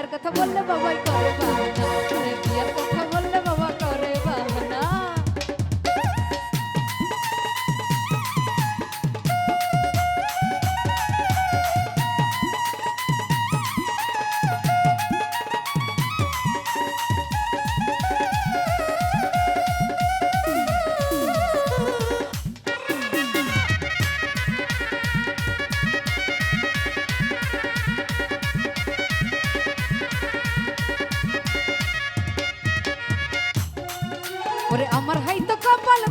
বিয়ার কথা বললে বাবাই করে ওরে আমার হাই তো কপাল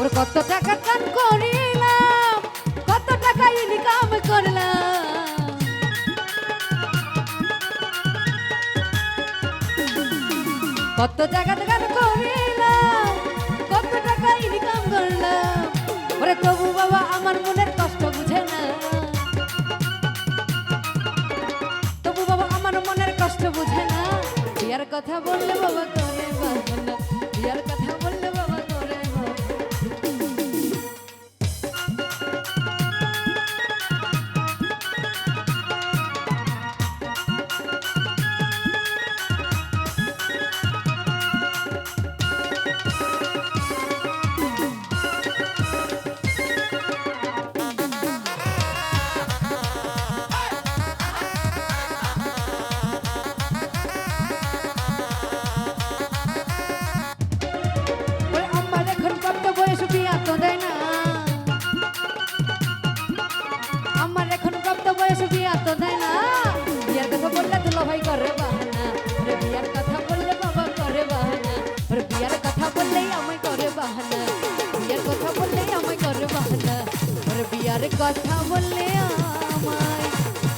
ওর কত টাকা কান করিলাম, কত টাকা ইনকাম করলাম। কত টাকা গান করিলাম, কত টাকা ইনকাম করলাম। ওরে তবু বাবা, আমার মনের কষ্ট বুঝে না। তবু বাবা, আমার মনের কষ্ট বুঝে না। বিয়ার কথা বললে বাবা করে বাহানা বিয়ার কথা কথা বললে করে বাহানা। বিয়ার কথা বললে করে বাহানা। কথা বললেই আমায় করে বাহানা। বিয়ার কথা আমায় করে বিয়ার কথা বললে